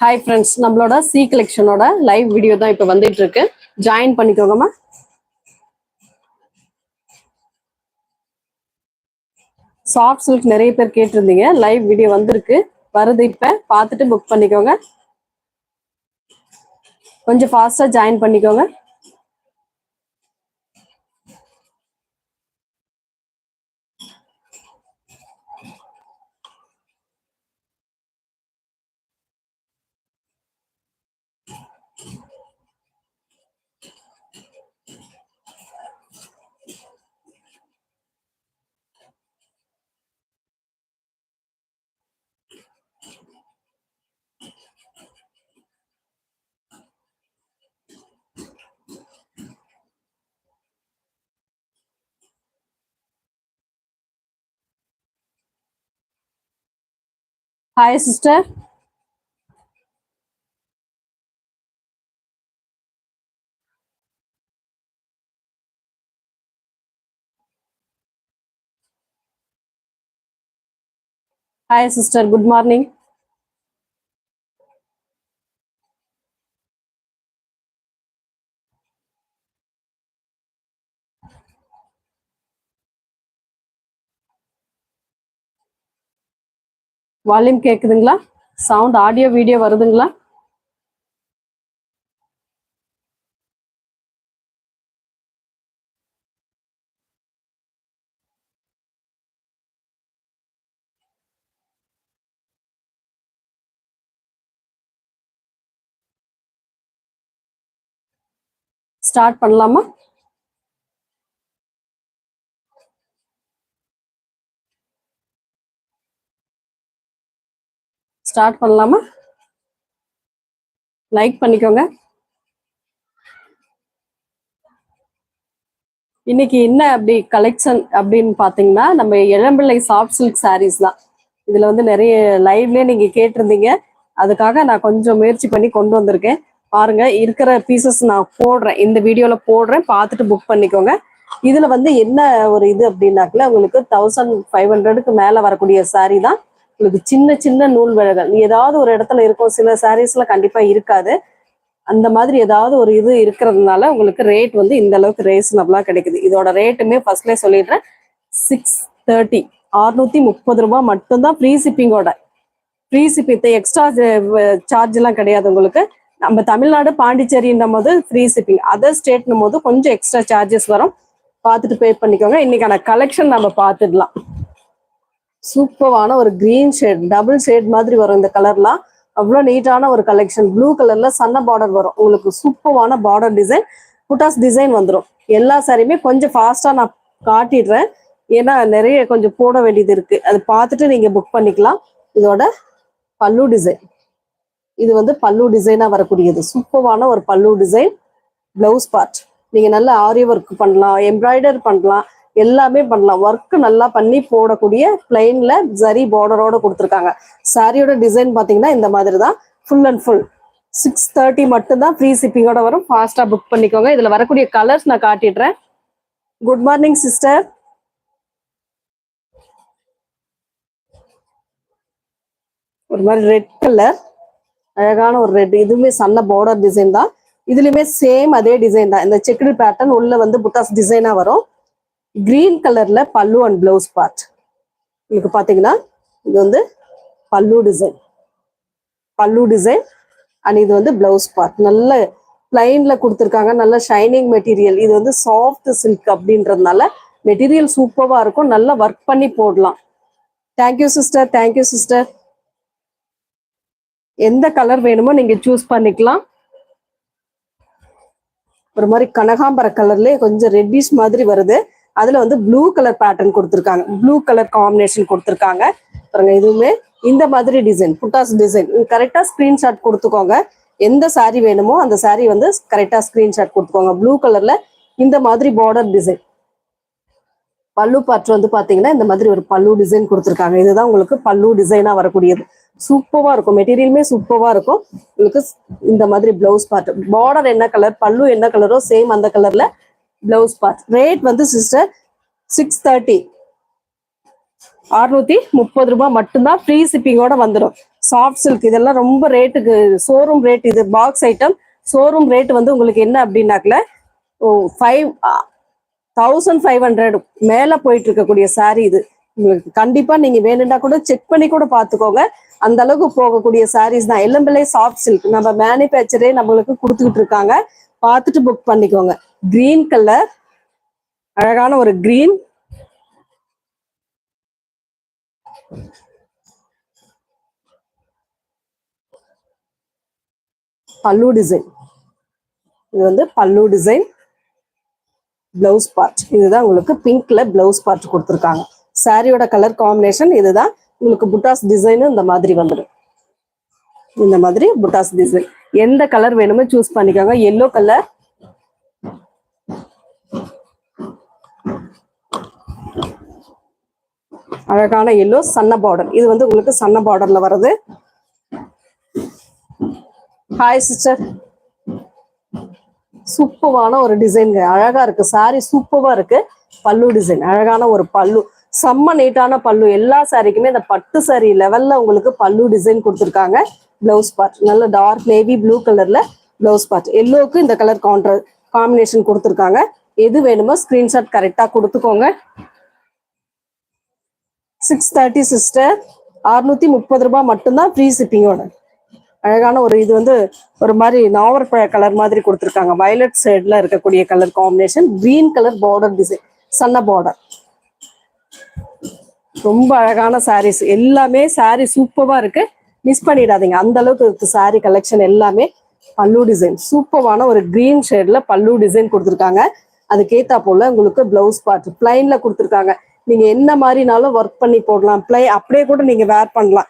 Hi friends நம்மளோட C கலெக்ஷனோட live video தான் இப்போ வந்துட்டு இருக்கு ஜாயின் பண்ணிக்கோங்கம்மா. சாஃப்ட் சில்க் நிறைய பேர் கேட்டிருந்தீங்க. லைவ் வீடியோ வந்திருக்கு. வருது இப்போ. பார்த்துட்டு புக் பண்ணிக்கோங்க. கொஞ்சம் ஃபாஸ்ட்டாக ஜாயின் பண்ணிக்கோங்க. Hi sister hi sister good morning volume கேக்குதுங்களா? சவுண்ட் ஆடியோ வீடியோ வருதுங்களா? ஸ்டார்ட் பண்ணலாமா? ஸ்டார்ட் பண்ணலாமா? லைக் பண்ணிக்கோங்க. இன்னைக்கு என்ன அப்படி கலெக்ஷன் அப்படின்னு பாத்தீங்கன்னா நம்ம இளம்பிள்ளை சாஃப்ட் சில்க் சாரீஸ் தான். இதுல வந்து நிறைய லைவ்லேயே நீங்க கேட்டிருந்தீங்க. அதுக்காக நான் கொஞ்சம் முயற்சி பண்ணி கொண்டு வந்திருக்கேன். பாருங்க இருக்கிற பீசஸ் நான் போடுறேன். இந்த வீடியோவில் போடுறேன். பார்த்துட்டு புக் பண்ணிக்கோங்க. இதுல வந்து என்ன ஒரு இது அப்படின்னாக்கல உங்களுக்கு தௌசண்ட் ஃபைவ் ஹண்ட்ரடுக்கு மேல வரக்கூடிய சாரீ தான். உங்களுக்கு சின்ன சின்ன நூல் விலகல் ஏதாவது ஒரு இடத்துல இருக்கும் சில சாரீஸ்ல கண்டிப்பா இருக்காது. அந்த மாதிரி ஏதாவது ஒரு இது இருக்கிறதுனால உங்களுக்கு ரேட் வந்து இந்த அளவுக்கு ரீசனபிளா கிடைக்குது. இதோட ரேட்டுமே ஃபர்ஸ்ட்லேயே சொல்லிடுறேன். சிக்ஸ் தேர்ட்டி அறுநூத்தி முப்பது ரூபாய் மட்டும்தான் ஃப்ரீ ஷிப்பிங்கோட ஃப்ரீ ஷிப்பிங் எக்ஸ்ட்ரா சார்ஜ் எல்லாம் கிடையாது உங்களுக்கு. நம்ம தமிழ்நாடு பாண்டிச்சேரின்னும் போது ஃப்ரீ ஷிப்பிங் அதர் ஸ்டேட்னும் போது கொஞ்சம் எக்ஸ்ட்ரா சார்ஜஸ் வரும். பார்த்துட்டு பே பண்ணிக்கோங்க. இன்னைக்கான கலெக்ஷன் நம்ம பார்த்துடலாம். சூப்பரான ஒரு கிரீன் ஷேட் டபுள் ஷேட் மாதிரி வரும் இந்த கலர்லாம் அவ்வளோ நீட்டான ஒரு கலெக்ஷன் ப்ளூ கலர்ல சன்ன பார்டர் வரும். உங்களுக்கு சூப்பரான பார்டர் டிசைன் புட்டாஸ் டிசைன் வந்துடும் எல்லா சாரியுமே கொஞ்சம் ஃபாஸ்டா நான் காட்டிடுறேன். ஏன்னா நிறைய கொஞ்சம் போட வேண்டியது இருக்கு. அது பார்த்துட்டு நீங்க புக் பண்ணிக்கலாம். இதோட பல்லு டிசைன் இது வந்து பல்லு டிசைனா வரக்கூடியது. சூப்பரான ஒரு பல்லு டிசைன் பிளவுஸ் பார்ட் நீங்க நல்ல ஆரி ஒர்க் பண்ணலாம் எம்ப்ராய்டர் பண்ணலாம். எல்லாமே பண்ணலாம். ஒர்க் நல்லா பண்ணி போடக்கூடிய பிளைன்ல ஜரி பார்டரோட கொடுத்துருக்காங்க. சாரியோட டிசைன் பாத்தீங்கன்னா இந்த மாதிரி தான் full and full six thirty மட்டும்தான் ஃப்ரீ ஷிப்பிங்கோட வரும். ஃபாஸ்டா புக் பண்ணிக்கோங்க. இதுல வரக்கூடிய கலர்ஸ் நான் காட்டிடுறேன். குட் மார்னிங் சிஸ்டர் ஒரு மாதிரி ரெட் கலர் அழகான ஒரு ரெட் இதுவுமே சன்ன பார்டர் டிசைன் தான். இதுலயுமே சேம் அதே டிசைன் தான். இந்த செக்குடு பேட்டர்ன் உள்ள வந்து புட்டாஸ் டிசைனா வரும். கிரீன் கலர்ல பல்லு அண்ட் பிளவுஸ் பார்ட் உங்களுக்கு பாத்தீங்கன்னா இது வந்து பல்லு டிசைன் பல்லு டிசைன் அண்ட் இது வந்து பிளவுஸ் பார்ட் நல்ல பிளைன்ல கொடுத்துருக்காங்க. நல்ல ஷைனிங் மெட்டீரியல் இது வந்து சாஃப்ட் சில்க் அப்படின்றதுனால மெட்டீரியல் சூப்பராக இருக்கும். நல்லா ஒர்க் பண்ணி போடலாம். Thank you sister thank you sister எந்த கலர் வேணுமோ நீங்க சூஸ் பண்ணிக்கலாம். ஒரு மாதிரி கனகாம்பர கலர்லேயே கொஞ்சம் ரெட்டிஷ் மாதிரி வருது. அதுல வந்து ப்ளூ கலர் பேட்டர்ன் கொடுத்துருக்காங்க. ப்ளூ கலர் காம்பினேஷன் கொடுத்துருக்காங்க. பாருங்க இதுவுமே இந்த மாதிரி டிசைன் புட்டாஸ் டிசைன் கரெக்டா ஸ்கிரீன்ஷாட் கொடுத்துக்கோங்க. எந்த saree வேணுமோ அந்த saree வந்து கரெக்டா ஸ்கிரீன்ஷாட் கொடுத்துக்கோங்க. ப்ளூ கலர்ல இந்த மாதிரி பார்டர் டிசைன் பல்லு பார்ட் வந்து பாத்தீங்கன்னா இந்த மாதிரி ஒரு பல்லு டிசைன் கொடுத்துருக்காங்க. இதுதான் உங்களுக்கு பல்லு டிசைனா வரக்கூடியது. சூப்பரா இருக்கும். மெட்டீரியலுமே சூப்பரா இருக்கும். உங்களுக்கு இந்த மாதிரி பிளவுஸ் பார்ட் பார்டர் என்ன கலர் பல்லு என்ன கலரோ சேம் அந்த கலர்ல பிளவுஸ் பார்ட் ரேட் வந்து சிஸ்டர் சிக்ஸ் தேர்ட்டி அறுநூத்தி முப்பது ரூபாய் மட்டும்தான் ஃப்ரீ ஷிப்பிங்கோட வந்துடும் சாஃப்ட் சில்க் இதெல்லாம் ரொம்ப ரேட்டுக்கு ஷோரூம் ரேட் இது பாக்ஸ் ஐட்டம் ஷோரூம் ரேட் வந்து உங்களுக்கு என்ன அப்படின்னாக்கல ஃபைவ் தௌசண்ட் ஃபைவ் ஹண்ட்ரட் மேலே போயிட்டு இருக்கக்கூடிய சாரீ இது. உங்களுக்கு கண்டிப்பாக நீங்கள் வேணும்னா கூட செக் பண்ணி கூட பார்த்துக்கோங்க. அந்த அளவுக்கு போகக்கூடிய சாரீஸ் தான். எல்லம்பிள்ளை சாஃப்ட் சில்க் நம்ம மேனுஃபேக்சரே நம்மளுக்கு கொடுத்துக்கிட்டு இருக்காங்க. பார்த்துட்டு புக் பண்ணிக்கோங்க. கிரீன் கலர் அழகான ஒரு கிரீன் பல்லு டிசைன் இது வந்து பல்லு டிசைன் பிளவுஸ் பார்ட் இதுதான் உங்களுக்கு பிங்க்ல பிளவுஸ் பார்ட் கொடுத்துருக்காங்க. சாரியோட கலர் காம்பினேஷன் இதுதான். உங்களுக்கு புட்டாஸ் டிசைனும் இந்த மாதிரி வந்துடும். இந்த மாதிரி புட்டாஸ் டிசைன் எந்த கலர் வேணுமோ சூஸ் பண்ணிக்கோங்க. எல்லோ கலர் அழகான எல்லோ சன்ன பார்டர் இது வந்து உங்களுக்கு சன்ன பார்டர்ல வருது ஹாய் சிஸ்டர் சூப்பவான ஒரு டிசைன்ங்க அழகா இருக்கு. சாரி சூப்பவா இருக்கு. பல்லு டிசைன் அழகான ஒரு பல்லு. செம்ம நீட்டான பல்லு. எல்லா சாரிக்குமே இந்த பட்டு சாரி லெவல்ல உங்களுக்கு பல்லு டிசைன் கொடுத்துருக்காங்க. பிளவுஸ் பார்ட் நல்ல டார்க் நேவி ப்ளூ கலர்ல பிளவுஸ் பார்ட் எல்லோவுக்கு இந்த கலர் கவுண்டர் காம்பினேஷன் கொடுத்துருக்காங்க. எது வேணுமோ ஸ்கிரீன்ஷாட் கரெக்டா கொடுத்துக்கோங்க. சிக்ஸ் தேர்ட்டி சிஸ்டர் அறுநூத்தி முப்பது ரூபாய் மட்டும்தான் ஃப்ரீ ஷிப்பிங்கோட அழகான ஒரு இது வந்து ஒரு மாதிரி நாவற்பழ கலர் மாதிரி கொடுத்துருக்காங்க. வயலட் சைடில் இருக்கக்கூடிய colour combination green colour border design சன்ன பார்டர் ரொம்ப அழகான சாரீஸ் எல்லாமே சாரீ சூப்பராக இருக்கு. மிஸ் பண்ணிடாதீங்க. அந்த அளவுக்கு இருக்கு சாரி கலெக்ஷன் எல்லாமே. பல்லு டிசைன் சூப்பரான ஒரு கிரீன் ஷேட்ல பல்லு டிசைன் கொடுத்துருக்காங்க. அதுக்கேத்தா போல உங்களுக்கு பிளவுஸ் பார்ட் பிளைன்ல கொடுத்துருக்காங்க. நீங்க என்ன மாதிரினாலும் ஒர்க் பண்ணி போடலாம். பிளை அப்படியே கூட நீங்க வேர் பண்ணலாம்.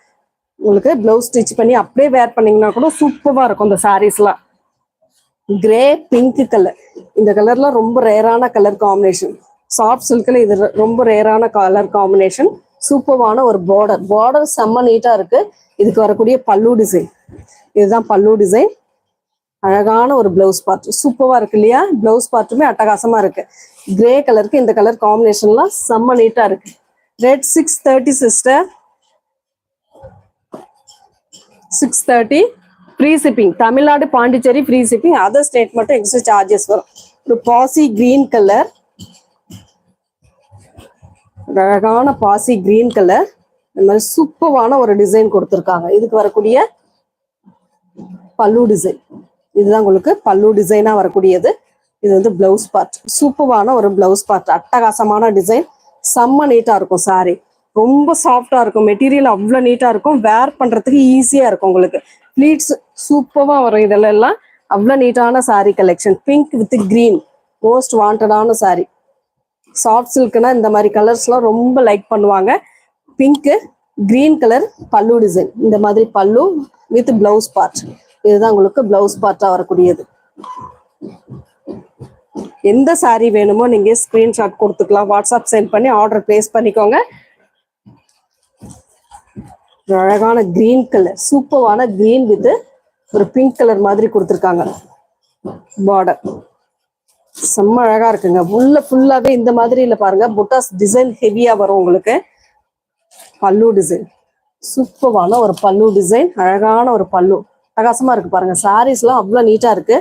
உங்களுக்கு பிளவுஸ் ஸ்டிச் பண்ணி அப்படியே வேர் பண்ணீங்கன்னா கூட சூப்பரா இருக்கும் இந்த சாரீஸ்லாம் கிரே பிங்க் கலர் இந்த கலர்லாம் ரொம்ப ரேரான கலர் காம்பினேஷன் சாஃப்ட் சில்க்ல இது ரொம்ப ரேரான கலர் காம்பினேஷன் சூப்பரான ஒரு பார்டர் பார்டர் செம்ம நீட்டா இருக்கு. இதுக்கு வரக்கூடிய பல்லு டிசைன் இதுதான் பல்லு டிசைன் அழகான ஒரு பிளவுஸ் பார்ட் சூப்பராக இருக்கு இல்லையா? பிளவுஸ் பார்ட்டுமே அட்டகாசமா இருக்கு. கிரே கலருக்கு இந்த கலர் காம்பினேஷன்லாம் செம்ம நீட்டாக இருக்கு. Rate six thirty sister six thirty free shipping Tamil Nadu Pondicherry free shipping other state மட்டும் எக்ஸ்ட்ரா சார்ஜஸ் வரும். ஒரு பாசி கிரீன் கலர் அழகான பாசி கிரீன் கலர் இந்த மாதிரி சூப்பரான ஒரு டிசைன் கொடுத்துருக்காங்க. இதுக்கு வரக்கூடிய பல்லு டிசைன் இதுதான் உங்களுக்கு பல்லு டிசைனா வரக்கூடியது. இது வந்து பிளவுஸ் பார்ட் சூப்பரான ஒரு பிளவுஸ் பார்ட் அட்டகாசமான டிசைன் செம்ம நீட்டா இருக்கும் சாரி ரொம்ப சாஃப்டா இருக்கும். மெட்டீரியல் அவ்வளோ நீட்டா இருக்கும். வேர் பண்றதுக்கு ஈஸியா இருக்கும் உங்களுக்கு. ப்ளீட்ஸ் சூப்பரா வரும் இதெல்லாம். எல்லாம் அவ்வளோ நீட்டான sari collection pink with green most வாண்டடான sari soft சில்க்னா இந்த மாதிரி கலர்ஸ்லாம் ரொம்ப லைக் பண்ணுவாங்க. பிங்க்கு கிரீன் கலர் பல்லு டிசைன் இந்த மாதிரி பல்லு வித் பிளவுஸ் பார்ட் இதுதான் உங்களுக்கு பிளவுஸ் பார்ட்டா வரக்கூடியது. எந்த சாரீ வேணுமோ நீங்க ஸ்கிரீன்ஷாட் கொடுத்துக்கலாம். வாட்ஸ்அப் சென்ட் பண்ணி ஆர்டர் பிளேஸ் பண்ணிக்கோங்க. ஒரு அழகான கிரீன் கலர் சூப்பரான கிரீன் வித் ஒரு பிங்க் கலர் மாதிரி கொடுத்துருக்காங்க. பார்டர் செம்ம அழகா இருக்குங்க. உள்ள ஃபுல்லாவே இந்த மாதிரி இல்ல பாருங்க. புட்டாஸ் டிசைன் ஹெவியா வரும் உங்களுக்கு. பல்லு டிசைன் சூப்பரான ஒரு பல்லு டிசைன் அழகான ஒரு பல்லு. பிரகாசமா இருக்கு பாருங்க. சாரீஸ்லாம் அவ்வளோ நீட்டா இருக்கு.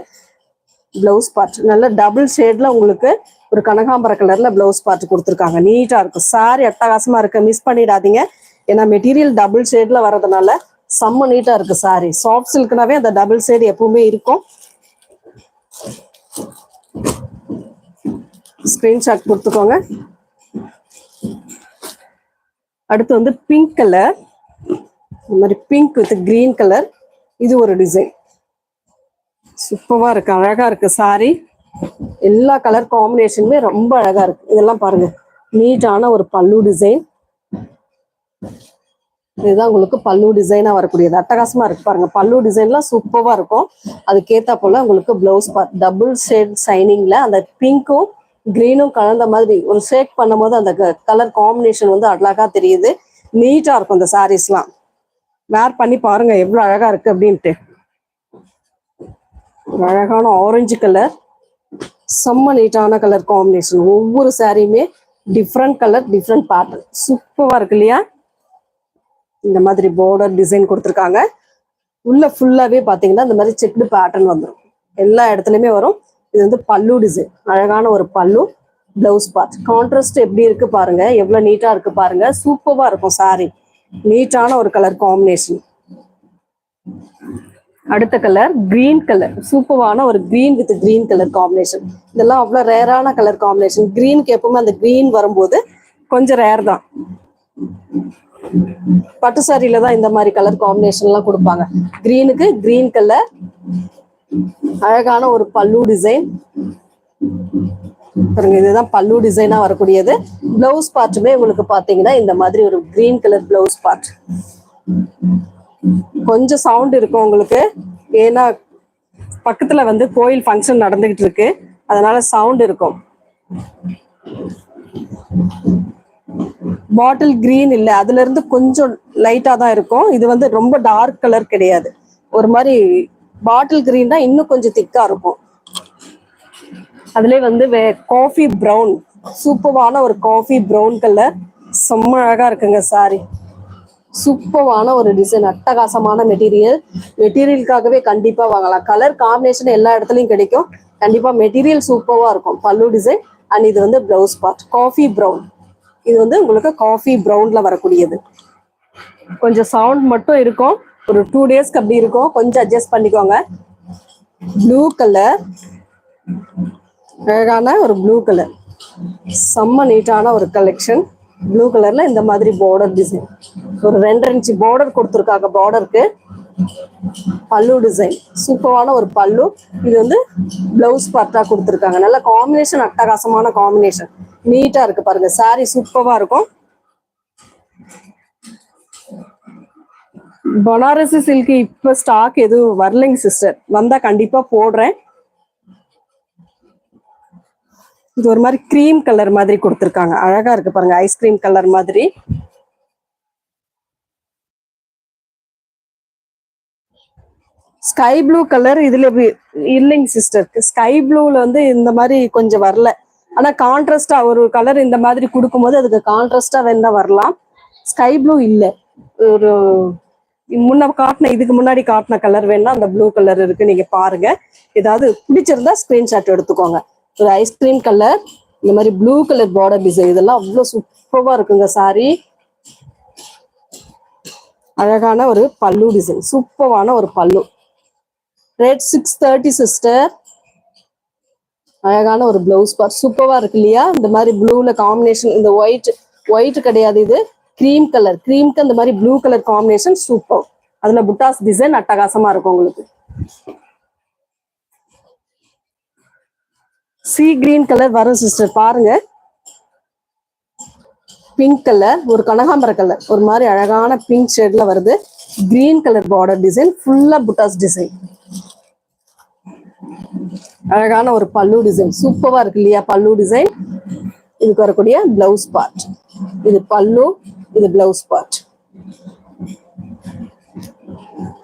பிளவுஸ் பார்ட் நல்ல டபுள் ஷேட்ல உங்களுக்கு ஒரு கனகாம்பர கலர்ல பிளவுஸ் பார்ட் கொடுத்துருக்காங்க. நீட்டா இருக்கும். சாரி அட்டகாசமா இருக்குது மிஸ் பண்ணிடாதீங்க. ஏன்னா மெட்டீரியல் டபுள் ஷேட்ல வர்றதுனால செம்ம நீட்டா இருக்கு சாரி சாஃப்ட் சில்க்னாவே அந்த டபுள் ஷேட் எப்பவுமே இருக்கும். ஸ்கிரீன்ஷாட் கொடுத்துக்கோங்க. அடுத்து வந்து பிங்க் கலர் இந்த மாதிரி பிங்க் வித் கிரீன் கலர் இது ஒரு டிசைன் சூப்பராக இருக்கு அழகா இருக்கு சாரி எல்லா கலர் காம்பினேஷனுமே ரொம்ப அழகா இருக்கு. இதெல்லாம் பாருங்க. நீட்டான ஒரு பல்லு டிசைன் இதுதான் உங்களுக்கு பல்லு டிசைனா வரக்கூடியது. அட்டகாசமா இருக்கு பாருங்க. பல்லு டிசைன்லாம் சூப்பரா இருக்கும். அதுக்கேத்தா போல உங்களுக்கு பிளவுஸ் பா டபுள் ஷேட் சைனிங்ல அந்த பிங்க்கும் கிரீனும் கலந்த மாதிரி ஒரு ஷேக் பண்ணும்போது அந்த கலர் காம்பினேஷன் வந்து அழகா தெரியுது. நீட்டா இருக்கும் இந்த சாரீஸ்லாம் வேர் பண்ணி பாருங்க எவ்வளவு அழகா இருக்கு அப்படின்ட்டு. ஒரு அழகான ஆரஞ்சு கலர் செம்ம நீட்டான கலர் காம்பினேஷன் ஒவ்வொரு சாரியுமே டிஃப்ரெண்ட் கலர் டிஃப்ரெண்ட் பேட்டர்ன் சூப்பராக இருக்கு இல்லையா? இந்த மாதிரி பார்டர் டிசைன் கொடுத்துருக்காங்க. உள்ள ஃபுல்லாகவே பார்த்தீங்கன்னா இந்த மாதிரி செக்டு பேட்டர்ன் வந்துடும் எல்லா இடத்துலையுமே வரும். இது வந்து பல்லு டிசைன் அழகான ஒரு பல்லு பிளவுஸ் பார்ட் கான்ட்ராஸ்ட் எப்படி இருக்கு பாருங்க. எவ்வளவு நீட்டாக இருக்கு பாருங்க. சூப்பராக இருக்கும் சாரி நீட்டான ஒரு கலர் காம்பினேஷன் அடுத்த கலர் கிரீன் கலர் சூப்பரான ஒரு green with green colour combination இதெல்லாம் அவ்வளோ ரேரான கலர் காம்பினேஷன் கிரீனுக்கு எப்பவுமே அந்த கிரீன் வரும்போது கொஞ்சம் ரேர் தான். பட்டு சாரியில தான் இந்த மாதிரி கலர் காம்பினேஷன்லாம் கொடுப்பாங்க. கிரீனுக்கு கிரீன் கலர் அழகான ஒரு பல்லு டிசைன் பாருங்க இதுதான் பல்லு டிசைனா வரக்கூடியது. பிளவுஸ் பார்ட்டுமே உங்களுக்கு பாத்தீங்கன்னா இந்த மாதிரி ஒரு கிரீன் கலர் பிளவுஸ் பார்ட் கொஞ்சம் சவுண்ட் இருக்கும் உங்களுக்கு. ஏன்னா பக்கத்துல வந்து கோயில் ஃபங்க்ஷன் நடந்துகிட்டு இருக்கு. அதனால சவுண்ட் இருக்கும். பாட்டில் கிரீன் இல்ல அதுல இருந்து கொஞ்சம் லைட்டா தான் இருக்கும். இது வந்து ரொம்ப டார்க் கலர் கிடையாது. ஒரு மாதிரி பாட்டில் கிரீன் தான் இன்னும் கொஞ்சம் திக்கா இருக்கும். அதுலயே வந்து காஃபி ப்ரௌன் சூப்பரான ஒரு காஃபி ப்ரௌன் கலர் செம்ம அழகா இருக்குங்க சாரி சூப்பரான ஒரு டிசைன் அட்டகாசமான மெட்டீரியல் மெட்டீரியலுக்காகவே கண்டிப்பா வாங்கலாம். கலர் காம்பினேஷன் எல்லா இடத்துலையும் கிடைக்கும். கண்டிப்பா மெட்டீரியல் சூப்பரா இருக்கும். பல்லு டிசைன் அண்ட் இது வந்து பிளவுஸ் பார்ட் காஃபி ப்ரௌன் இது வந்து உங்களுக்கு காஃபி ப்ரௌன்ல வரக்கூடியது. கொஞ்சம் சவுண்ட் மட்டும் இருக்கும். ஒரு டூ டேஸ்க்கு அப்படி இருக்கும். கொஞ்சம் அட்ஜஸ்ட் பண்ணிக்கோங்க. ப்ளூ கலர் அழகான ஒரு ப்ளூ கலர் செம்ம நீட்டான ஒரு கலெக்ஷன் ப்ளூ கலர்ல இந்த மாதிரி பார்டர் டிசைன் ஒரு ரெண்டரை இன்ச்சு பார்டர் கொடுத்துருக்காங்க பார்டருக்கு பல்லு டிசைன் சூப்பரான ஒரு பல்லு. இது வந்து பிளவுஸ் பார்ட்டா கொடுத்துருக்காங்க. நல்ல காம்பினேஷன் அட்டகாசமான காம்பினேஷன் நீட்டா இருக்கு பாருங்க. சாரி சூப்பரா இருக்கும். பனாரசி சில்க் இப்ப ஸ்டாக் எதுவும் வரலைங்க சிஸ்டர் வந்தா கண்டிப்பா போடுறேன். இது ஒரு மாதிரி கிரீம் கலர் மாதிரி கொடுத்துருக்காங்க. அழகா இருக்கு பாருங்க ஐஸ்கிரீம் கலர் மாதிரி. ஸ்கை ப்ளூ கலர் இதுல இல்லைங்க சிஸ்டர் ஸ்கை ப்ளூல வந்து இந்த மாதிரி கொஞ்சம் வரல. ஆனா கான்ட்ராஸ்டா ஒரு கலர் இந்த மாதிரி கொடுக்கும்போது அதுக்கு கான்ட்ராஸ்டா வேணா வரலாம். ஸ்கை ப்ளூ இல்ல. ஒரு முன்ன காட்டின இதுக்கு முன்னாடி காட்டின கலர் வேணா அந்த ப்ளூ கலர் இருக்கு நீங்க பாருங்க. ஏதாவது பிடிச்சிருந்தா ஸ்கிரீன்ஷாட் எடுத்துக்கோங்க. ஒரு ஐஸ்கிரீம் கலர் இந்த மாதிரி ப்ளூ கலர் பார்டர் டிசைன் இதெல்லாம் அவ்வளோ சூப்பராக இருக்குங்க சாரி அழகான ஒரு பல்லு டிசைன் சூப்பரான ஒரு பல்லு. ரேட் சிக்ஸ் தேர்ட்டி சிஸ்டர் அழகான ஒரு பிளவுஸ் பார் சூப்பராக இருக்கு இல்லையா? இந்த மாதிரி ப்ளூல காம்பினேஷன் இந்த ஒயிட் ஒயிட் கிடையாது இது. க்ரீம் கலர் க்ரீம்க்கு அந்த மாதிரி ப்ளூ கலர் காம்பினேஷன் சூப்பர் அதுல புட்டாஸ் டிசைன் அட்டகாசமா இருக்கும் உங்களுக்கு. சி கிரீன் கலர் வரும் சிஸ்டர் பாருங்க. பிங்க் கலர் ஒரு கனகாம்பர கலர் ஒரு மாதிரி அழகான பிங்க் ஷேட்ல வருது. கிரீன் கலர் பார்டர் டிசைன் ஃபுல்லா புட்டாஸ் டிசைன் அழகான ஒரு பல்லு டிசைன் சூப்பரா இருக்கு இல்லையா பல்லு டிசைன் இதுக்கு வரக்கூடிய பிளவுஸ் பார்ட் இது பல்லு இது blouse part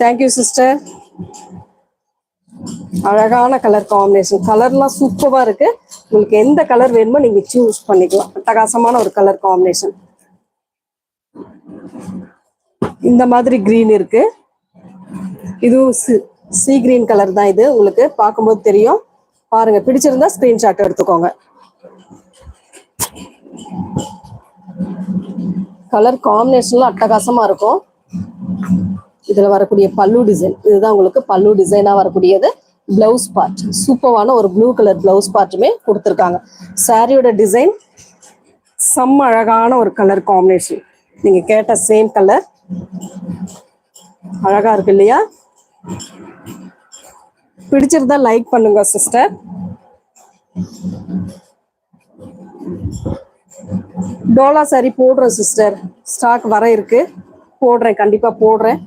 thank you sister அழகான கலர் காம்பினேஷன் கலர்லாம் சூப்பராக இருக்கு. உங்களுக்கு எந்த கலர் வேணுமோ நீங்க சூஸ் பண்ணிக்கலாம். அட்டகாசமான ஒரு கலர் காம்பினேஷன் இந்த மாதிரி கிரீன் இருக்கு. இதுவும் சி கிரீன் கலர் தான் இது. உங்களுக்கு பார்க்கும்போது தெரியும். பாருங்க பிடிச்சிருந்தா ஸ்கிரீன்ஷாட் எடுத்துக்கோங்க. கலர் காம்பினேஷன்லாம் அட்டகாசமா இருக்கும். இதுல வரக்கூடிய பல்லு டிசைன் இதுதான் உங்களுக்கு பல்லு டிசைனா வரக்கூடியது. பிளவுஸ் பார்ட் சூப்பரான ஒரு ப்ளூ கலர் பிளவுஸ் பார்ட்டுமே கொடுத்துருக்காங்க. சாரியோட டிசைன் செம்ம அழகான ஒரு கலர் காம்பினேஷன் நீங்க கேட்ட சேம் கலர் அழகா இருக்கு இல்லையா? பிடிச்சிருந்தா லைக் பண்ணுங்க சிஸ்டர் டோலா சாரி போடுறேன் சிஸ்டர் ஸ்டாக் வர இருக்கு. போடுறேன் கண்டிப்பா போடுறேன்.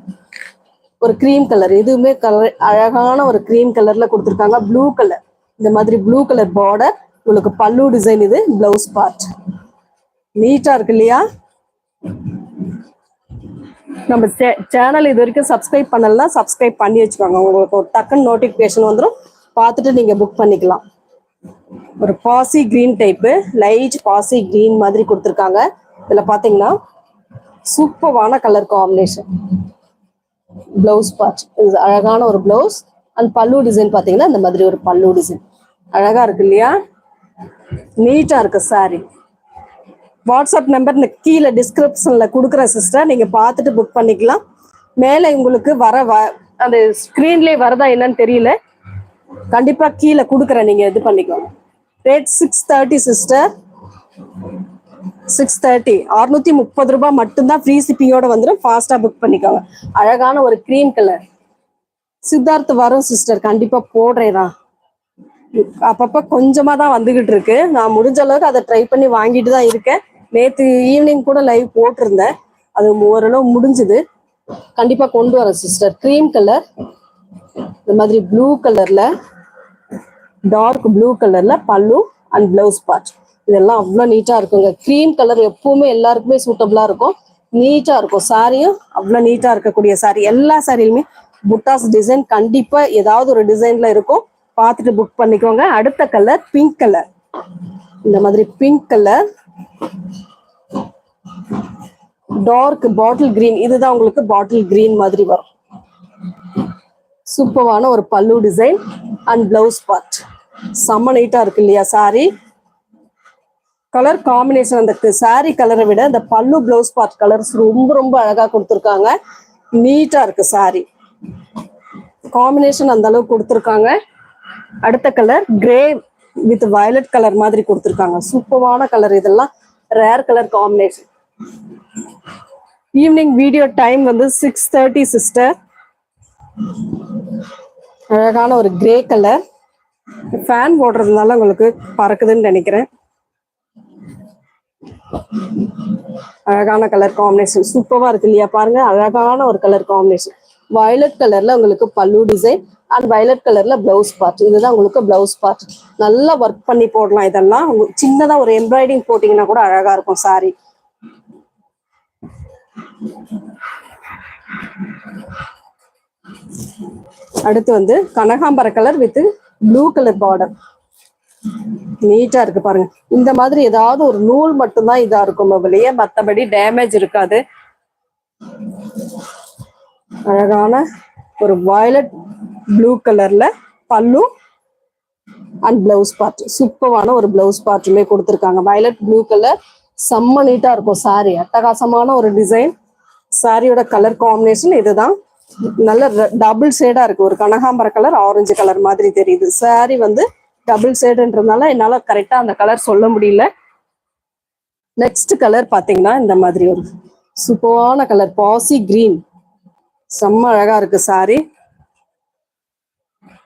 ஒரு க்ரீம் கலர் இதுவுமே கலர் அழகான ஒரு க்ரீம் கலர்ல கொடுத்துருக்காங்க. ப்ளூ கலர் இந்த மாதிரி ப்ளூ கலர் பார்டர் உங்களுக்கு பல்லு டிசைன் இது பிளவுஸ் பார்ட் நீட்டா இருக்கு இல்லையா? நம்ம சேனல் இது வரைக்கும் சப்ஸ்கிரைப் பண்ணலாம் சப்ஸ்கிரைப் பண்ணி வச்சுக்கோங்க. உங்களுக்கு ஒரு டக்குன்னு நோட்டிஃபிகேஷன் வந்துடும் பார்த்துட்டு நீங்க புக் பண்ணிக்கலாம். ஒரு பாசி கிரீன் டைப்பு லைட் பாசி கிரீன் மாதிரி கொடுத்துருக்காங்க. இதுல பாத்தீங்கன்னா சூப்பரான கலர் காம்பினேஷன் பிளவுஸ் பார்ட் இது அழகான ஒரு பிளவுஸ் அண்ட் பல்லு டிசைன் பார்த்தீங்கன்னா இந்த மாதிரி ஒரு பல்லு டிசைன் அழகா இருக்கு இல்லையா? நீட்டா இருக்கு சாரி வாட்ஸ்அப் நம்பர் இந்த கீழே டிஸ்கிரிப்ஷன்ல கொடுக்குற சிஸ்டர் நீங்க பார்த்துட்டு புக் பண்ணிக்கலாம். மேலே உங்களுக்கு வர வ அந்த ஸ்க்ரீன்லேயே வரதா என்னன்னு தெரியல. கண்டிப்பா கீழே கொடுக்குறேன் நீங்க இது பண்ணிக்கோங்க. Rate six thirty sister six thirty அறுநூத்தி முப்பது ரூபாய் மட்டும்தான் ஃப்ரீ சிப்பிங்கோட வந்துடும் ஃபாஸ்டா புக் பண்ணிக்கோங்க. அழகான ஒரு க்ரீம் கலர் சித்தார்த் வரும் சிஸ்டர் கண்டிப்பா போடுறேதான் தான் அப்பப்ப கொஞ்சமா தான் வந்துகிட்டு இருக்கு. நான் முடிஞ்ச அளவுக்கு அதை ட்ரை பண்ணி வாங்கிட்டு தான் இருக்கேன். நேத்து ஈவினிங் கூட லைவ் போட்டிருந்தேன். அது ஓரளவு முடிஞ்சுது. கண்டிப்பா கொண்டு வரேன் சிஸ்டர் க்ரீம் கலர் இந்த மாதிரி ப்ளூ கலர்ல டார்க் ப்ளூ கலர்ல பல்லு அண்ட் பிளவுஸ் பார்ட் இதெல்லாம் அவ்வளோ நீட்டாக இருக்குங்க. க்ரீம் கலர் எப்பவுமே எல்லாருக்குமே சூட்டபிளா இருக்கும். நீட்டாக இருக்கும். சாரியும் அவ்வளோ நீட்டாக இருக்கக்கூடிய சாரி எல்லா சாரியுமே புட்டாஸ் டிசைன் கண்டிப்பாக ஏதாவது ஒரு டிசைனில் இருக்கும். பார்த்துட்டு புக் பண்ணிக்கோங்க. அடுத்த கலர் பிங்க் கலர் இந்த மாதிரி pink colour dark bottle green இதுதான் உங்களுக்கு பாட்டில் கிரீன் மாதிரி வரும். சூப்பரான ஒரு பல்லு டிசைன் அண்ட் பிளவுஸ் பார்ட் செம்ம நீட்டாக இருக்கு இல்லையா சாரி கலர் காம்பினேஷன் அந்த சாரி கலரை விட இந்த பல்லு பிளவுஸ் பார்ட் கலர்ஸ் ரொம்ப ரொம்ப அழகா கொடுத்துருக்காங்க. நீட்டா இருக்கு சாரி காம்பினேஷன் அந்த அளவுக்கு கொடுத்துருக்காங்க. அடுத்த colour grey with violet colour மாதிரி கொடுத்துருக்காங்க. சூப்பரான கலர் இதெல்லாம். Rare colour combination evening video time வந்து சிக்ஸ் தேர்ட்டி சிஸ்டர் அழகான ஒரு கிரே கலர் ஃபேன் போடுறதுனால உங்களுக்கு பறக்குதுன்னு நினைக்கிறேன். அழகான கலர் காம்பினேஷன் சூப்பரா இருக்கு இல்லையா பாருங்க. அழகான ஒரு கலர் காம்பினேஷன் வயலட் கலர்ல உங்களுக்கு பல்லு டிசைன் அண்ட் வயலட் கலர்ல பிளவுஸ் பார்ட் இதுதான் உங்களுக்கு பிளவுஸ் பார்ட் நல்லா ஒர்க் பண்ணி போடலாம் இதெல்லாம். சின்னதா ஒரு எம்ப்ராய்டிங் போட்டீங்கன்னா கூட அழகா இருக்கும் சாரி அடுத்து வந்து கனகாம்பர colour with blue colour border நீட்டா இருக்கு பாருங்க. இந்த மாதிரி ஏதாவது ஒரு நூல் மட்டும்தான் இதா இருக்கும் மொபைலையே மத்தபடி டேமேஜ் இருக்காது. அழகான ஒரு வயலட் ப்ளூ கலர்ல பல்லு அண்ட் பிளவுஸ் பார்ட் சூப்பரான ஒரு பிளவுஸ் பார்ட்டுமே கொடுத்துருக்காங்க. வயலட் ப்ளூ கலர் செம்ம நீட்டா இருக்கும் சாரி அட்டகாசமான ஒரு டிசைன் சாரியோட கலர் காம்பினேஷன் இதுதான். நல்ல டபுள் ஷேடா இருக்கு. ஒரு கனகாம்பர கலர் ஆரஞ்சு கலர் மாதிரி தெரியுது. சாரி வந்து டபுள் ஷேடுன்றதுனால என்னால் கரெக்டாக அந்த கலர் சொல்ல முடியல. நெக்ஸ்ட் கலர் பார்த்தீங்கன்னா இந்த மாதிரி ஒரு சூப்பரான கலர் பாசி கிரீன் செம்ம அழகா இருக்கு சாரி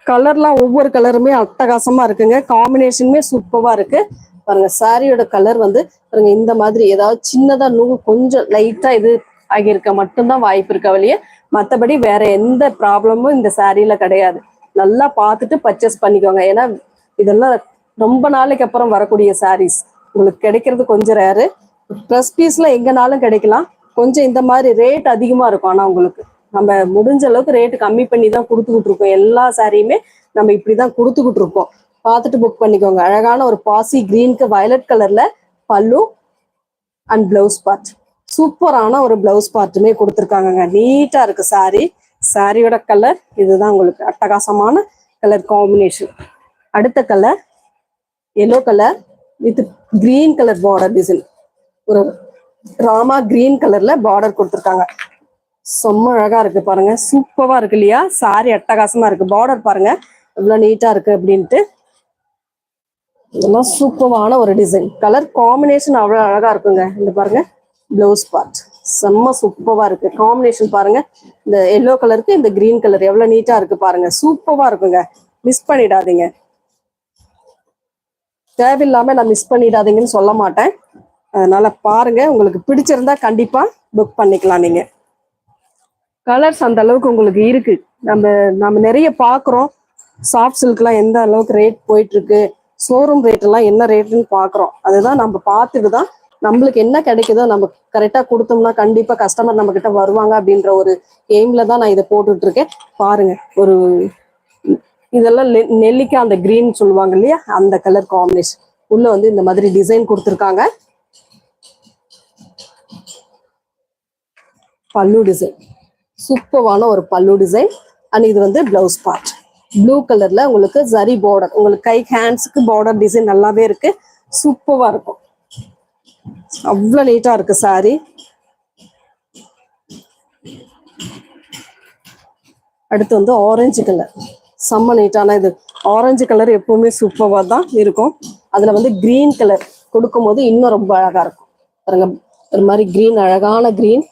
கலர்லாம் ஒவ்வொரு கலருமே அட்டகாசமா இருக்குங்க. காம்பினேஷனுமே சூப்பராக இருக்கு. பாருங்க சாரியோட கலர் வந்து பாருங்க இந்த மாதிரி ஏதாவது சின்னதா நூல் கொஞ்சம் லைட்டா இது ஆகியிருக்க மட்டும்தான் வாய்ப்பு இருக்க வழியே மற்றபடி வேற எந்த ப்ராப்ளமும் இந்த சாரியில கிடையாது. நல்லா பார்த்துட்டு பர்ச்சேஸ் பண்ணிக்கோங்க. ஏன்னா இதெல்லாம் ரொம்ப நாளைக்கு அப்புறம் வரக்கூடிய சாரீஸ் உங்களுக்கு கிடைக்கிறது கொஞ்சம் ரேரு ட்ரெஸ் பீஸ்ல எங்கனாலும் கிடைக்கலாம். கொஞ்சம் இந்த மாதிரி ரேட் அதிகமா இருக்கும். ஆனா உங்களுக்கு நம்ம முடிஞ்ச அளவுக்கு ரேட் கம்மி பண்ணி தான் கொடுத்துக்கிட்டு இருக்கோம். எல்லா சாரியுமே நம்ம இப்படிதான் கொடுத்துக்கிட்டு இருக்கோம். பார்த்துட்டு புக் பண்ணிக்கோங்க. அழகான ஒரு பாசி கிரீனுக்கு வயலட் கலர்ல பல்லு அண்ட் பிளவுஸ் பார்ட் சூப்பரான ஒரு பிளவுஸ் பார்ட்டுமே கொடுத்துருக்காங்கங்க. நீட்டா இருக்கு சாரி சாரியோட கலர் இதுதான் உங்களுக்கு அட்டகாசமான கலர் காம்பினேஷன் அடுத்த colour yellow colour with green colour border design ஒரு ராமா கிரீன் கலர்ல பார்டர் கொடுத்துருக்காங்க. செம்ம அழகா இருக்கு பாருங்க. சூப்பரா இருக்கு இல்லையா? சாரி அட்டகாசமா இருக்கு. பார்டர் பாருங்க. எவ்வளவு நீட்டா இருக்கு அப்படின்ட்டு. இதெல்லாம் சூப்பரான ஒரு டிசைன் கலர் காம்பினேஷன் அவ்வளோ அழகா இருக்குங்க. இந்த பாருங்க. ப்ளவுஸ் பார்ட் செம்ம சூப்பரா இருக்கு. காம்பினேஷன் பாருங்க. இந்த எல்லோ கலருக்கு இந்த கிரீன் கலர் எவ்வளவு நீட்டா இருக்கு பாருங்க. சூப்பரா இருக்குங்க. மிஸ் பண்ணிடாதீங்க. தேவையில்லாமல் நான் மிஸ் பண்ணிடாதீங்கன்னு சொல்ல மாட்டேன். அதனால பாருங்க உங்களுக்கு பிடிச்சிருந்தா கண்டிப்பா புக் பண்ணிக்கலாம் நீங்க. கலர்ஸ் அந்த அளவுக்கு உங்களுக்கு இருக்கு. நம்ம நம்ம நிறைய பாக்குறோம். சாஃப்ட் சில்க்லாம் எந்த அளவுக்கு ரேட் போயிட்டு இருக்கு ஷோரூம் ரேட் எல்லாம் என்ன ரேட்டுன்னு பாக்குறோம். அதுதான் நம்ம பார்த்துட்டு தான் நம்மளுக்கு என்ன கிடைக்குதோ நம்ம கரெக்டாக கொடுத்தோம்னா கண்டிப்பாக கஸ்டமர் நம்ம கிட்ட வருவாங்க அப்படின்ற ஒரு எய்மில் தான் நான் இதை போட்டுட்டு இருக்கேன். பாருங்க ஒரு இதெல்லாம் நெல்லிக்காய் அந்த கிரீன் சொல்லுவாங்க இல்லையா? அந்த கலர் காம்பினேஷன் உள்ள வந்து இந்த மாதிரி டிசைன் கொடுத்துருக்காங்க. பல்லு டிசைன் சூப்பரான ஒரு பல்லு டிசைன் அண்ட் இது வந்து பிளவுஸ் பார்ட் ப்ளூ கலர்ல உங்களுக்கு ஜரி பார்டர் உங்களுக்கு கை ஹேண்ட்ஸுக்கு பார்டர் டிசைன் நல்லாவே இருக்கு. சூப்பரா இருக்கும். அவ்வளோ நீட்டா இருக்கு சாரி அடுத்து வந்து ஆரஞ்சு கலர் செம்ம நீட்டான இது ஆரஞ்சு கலர் எப்பவுமே சூப்பராக தான் இருக்கும். அதில் வந்து கிரீன் கலர் கொடுக்கும் போது இன்னும் ரொம்ப அழகாக இருக்கும். பாருங்க ஒரு மாதிரி க்ரீன் அழகான க்ரீன்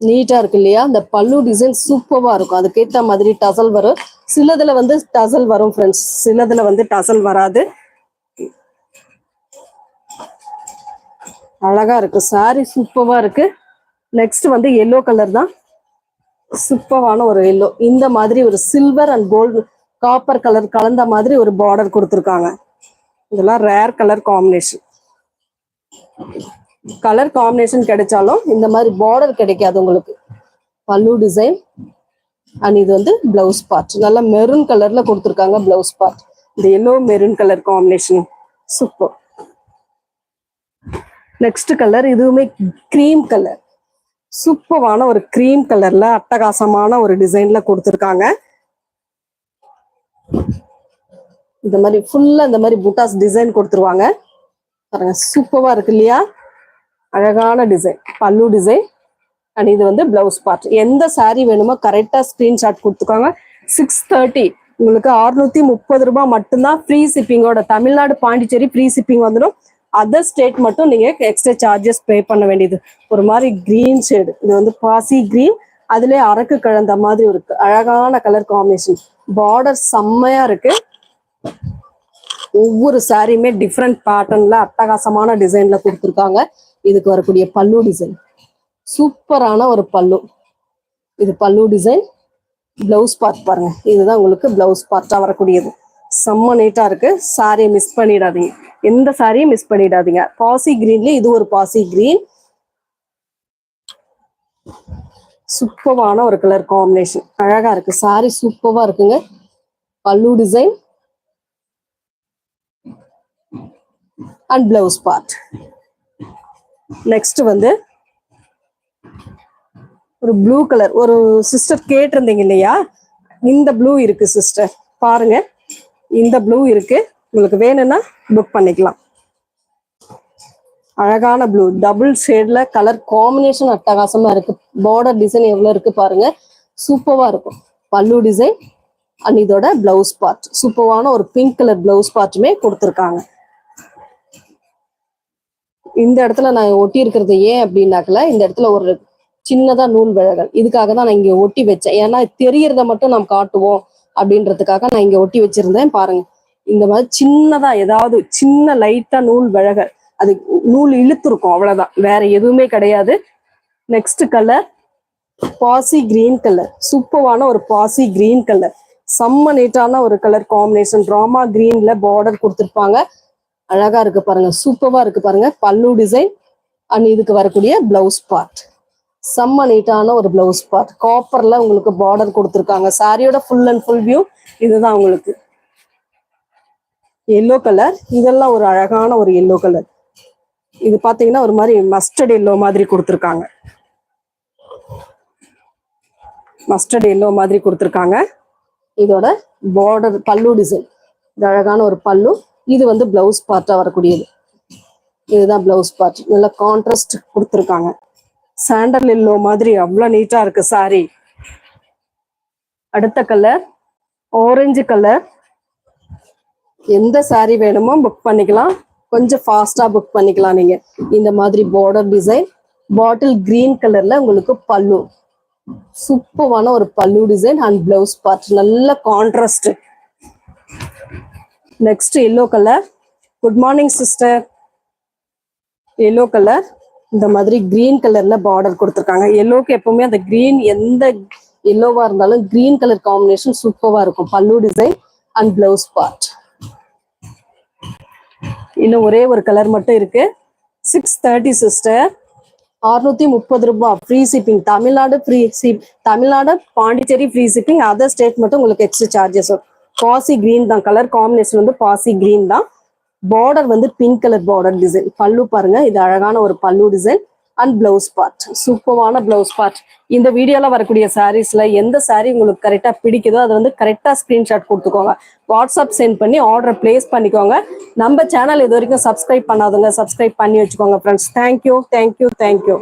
நீட்டாக இருக்கு இல்லையா? இந்த பல்லு டிசைன் சூப்பராக இருக்கும். அதுக்கேற்ற மாதிரி டசல் வரும். சிலதில் வந்து டசல் வரும் ஃப்ரெண்ட்ஸ் சிலதில் வந்து டசல் வராது. அழகாக இருக்கு. சாரி சூப்பராக இருக்கு. நெக்ஸ்ட் வந்து எல்லோ கலர் தான். சூப்பரான ஒரு எல்லோ இந்த மாதிரி ஒரு silver and gold copper colour கலந்த மாதிரி ஒரு பார்டர் கொடுத்துருக்காங்க. இதெல்லாம் rare colour combination colour combination கிடைச்சாலும் இந்த மாதிரி பார்டர் கிடைக்காது உங்களுக்கு. பல்லு டிசைன் அண்ட் இது வந்து பிளவுஸ் பார்ட் நல்லா மெரூன் கலர்ல கொடுத்துருக்காங்க பிளவுஸ் பார்ட் இந்த yellow maroon colour combination super next colour இதுவுமே கிரீம் கலர் சூப்பரான ஒரு க்ரீம் கலர்ல அட்டகாசமான ஒரு டிசைன்ல கொடுத்துருக்காங்க. இந்த மாதிரி ஃபுல்லா இந்த மாதிரி புட்டாஸ் டிசைன் கொடுத்துருவாங்க. பாருங்க சூப்பரா இருக்கு இல்லையா? அழகான டிசைன் பல்லு டிசைன் அண்ட் இது வந்து பிளவுஸ் பார்ட் எந்த சாரீ வேணுமோ கரெக்டா ஸ்கிரீன்ஷாட் கொடுத்துருக்காங்க சிக்ஸ் தேர்ட்டி உங்களுக்கு அறுநூத்தி முப்பது ரூபாய் மட்டும்தான் ஃப்ரீ ஷிப்பிங்கோட தமிழ்நாடு பாண்டிச்சேரி ஃப்ரீ ஷிப்பிங் வந்துடும். அதர் ஸ்டேட் மட்டும் நீங்க எக்ஸ்ட்ரா சார்ஜஸ் பே பண்ண வேண்டியது. ஒரு மாதிரி கிரீன் ஷேடு இது வந்து பாசி கிரீன் அதுலேயே அரக்கு கலந்த மாதிரி இருக்கு அழகான கலர் காம்பினேஷன் பார்டர் செம்மையா இருக்கு. ஒவ்வொரு சாரியுமே டிஃப்ரெண்ட் பேட்டர்ன்ல அட்டகாசமான டிசைன்ல கொடுத்துருக்காங்க. இதுக்கு வரக்கூடிய பல்லு டிசைன் சூப்பரான ஒரு பல்லு. இது பல்லு டிசைன் பிளவுஸ் பார்ட் பாருங்க. இதுதான் உங்களுக்கு பிளவுஸ் பார்ட்டா வரக்கூடியது. செம்ம நீட்டா இருக்கு. சாரியை மிஸ் பண்ணிடாதீங்க. எந்த சாரியும் மிஸ் பண்ணிடாதீங்க. பாசி கிரீன்ல இது ஒரு பாசி கிரீன் சூப்பர்வான ஒரு கலர் காம்பினேஷன் அழகா இருக்கு. சாரி சூப்பரா இருக்குங்க. பல்லு design and blouse part next வந்து ஒரு ப்ளூ கலர் ஒரு சிஸ்டர் கேட்டிருந்தீங்க இல்லையா? இந்த ப்ளூ இருக்கு சிஸ்டர் பாருங்க. இந்த ப்ளூ இருக்கு. உங்களுக்கு வேணும்னா புக் பண்ணிக்கலாம். அழகான ப்ளூ. டபுள் ஷேட்ல கலர் காம்பினேஷன் அட்டகாசமா இருக்கு. பார்டர் டிசைன் எவ்வளவு இருக்கு பாருங்க. சூப்பரா இருக்கும். பல்லு டிசைன் அண்ட் இதோட பிளவுஸ் பார்ட் சூப்பரான ஒரு பிங்க் கலர் பிளவுஸ் பார்ட்டுமே கொடுத்துருக்காங்க. இந்த இடத்துல நான் ஒட்டி இருக்கிறது ஏன் அப்படின்னாக்கல இந்த இடத்துல ஒரு சின்னதா நூல் விழகல் இதுக்காக தான் நான் இங்க ஒட்டி வச்சேன். ஏன்னா தெரியறத மட்டும் நாம் காட்டுவோம். அப்படின்றதுக்காக நான் இங்க ஒட்டி வச்சிருந்தேன் பாருங்க. இந்த மாதிரி சின்னதா ஏதாவது சின்ன லைட்டா நூல் விழக அது நூல் இழுத்துருக்கும் அவ்வளவுதான். வேற எதுவுமே கிடையாது. நெக்ஸ்ட் கலர் பாசி கிரீன் கலர் சூப்பரான ஒரு பாசி கிரீன் கலர் செம்ம நீட்டான ஒரு கலர் காம்பினேஷன் ட்ராமா கிரீன்ல பார்டர் கொடுத்துருப்பாங்க. அழகா இருக்கு பாருங்க சூப்பரா இருக்கு பாருங்க. பல்லு டிசைன் அண்ட் இதுக்கு வரக்கூடிய பிளவுஸ் பார்ட் செம்ம நீட்டான ஒரு பிளவுஸ் பார்ட் காப்பர்ல உங்களுக்கு பார்டர் கொடுத்துருக்காங்க. சாரியோட ஃபுல் அண்ட் ஃபுல் வியூ இதுதான் உங்களுக்கு. எல்லோ கலர் இதெல்லாம் ஒரு அழகான ஒரு எல்லோ கலர் இது பாத்தீங்கன்னா ஒரு மாதிரி மஸ்டர்ட் எல்லோ மாதிரி கொடுத்துருக்காங்க. மஸ்டர்ட் எல்லோ மாதிரி கொடுத்துருக்காங்க. இதோட பார்டர் பல்லு டிசைன் இது அழகான ஒரு பல்லு. இது வந்து பிளவுஸ் பார்ட்டா வரக்கூடியது. இதுதான் பிளவுஸ் பார்ட் நல்ல கான்ட்ராஸ்ட் கொடுத்துருக்காங்க. சாண்டல் எல்லோ மாதிரி அவ்வளோ நீட்டா இருக்கு சாரி அடுத்த கலர் ஆரஞ்சு கலர் எந்த சாரி வேணுமோ புக் பண்ணிக்கலாம். கொஞ்சம் ஃபாஸ்டா புக் பண்ணிக்கலாம் நீங்க. இந்த மாதிரி பார்டர் டிசைன் பாட்டில் கிரீன் கலர்ல உங்களுக்கு பல்லு. சூப்பரான ஒரு பல்லு டிசைன் அண்ட் பிளவுஸ் பார்ட் நல்ல contrast next yellow colour good morning sister yellow colour இந்த மாதிரி கிரீன் கலர்ல பார்டர் கொடுத்துருக்காங்க. எல்லோக்கு எப்பவுமே அந்த கிரீன் எந்த எல்லோவா இருந்தாலும் கிரீன் கலர் காம்பினேஷன் சூப்பரா இருக்கும். பல்லு டிசைன் அண்ட் பிளவுஸ் பார்ட் இன்னும் ஒரே ஒரு கலர் மட்டும் இருக்கு. சிக்ஸ் தேர்ட்டி சிஸ்டர் அறுநூத்தி முப்பது ரூபாய் free shipping Tamil Nadu free ship Tamil Nadu Pondicherry free shipping other state மட்டும் உங்களுக்கு எக்ஸ்ட்ரா சார்ஜஸ் வரும். பாசி கிரீன் தான். கலர் காம்பினேஷன் வந்து பாசி கிரீன் தான். பார்டர் வந்து பிங்க் கலர் பார்டர் டிசைன் பல்லு பாருங்க இது அழகான ஒரு pallu design and blouse part சூப்பரான பிளவுஸ் பார்ட் இந்த வீடியோல வரக்கூடிய சாரீஸ்ல எந்த saree உங்களுக்கு கரெக்டா பிடிக்குதோ அதை வந்து கரெக்டா ஸ்கிரீன்ஷாட் கொடுத்துக்கோங்க. வாட்ஸ்அப் சென்ட் பண்ணி ஆர்டர் பிளேஸ் பண்ணிக்கோங்க. நம்ம சேனல் இது வரைக்கும் சப்ஸ்கிரைப் பண்ணாதவங்க சப்ஸ்கிரைப் பண்ணி வச்சுக்கோங்க ஃப்ரெண்ட்ஸ் தேங்க்யூ தேங்க்யூ தேங்க்யூ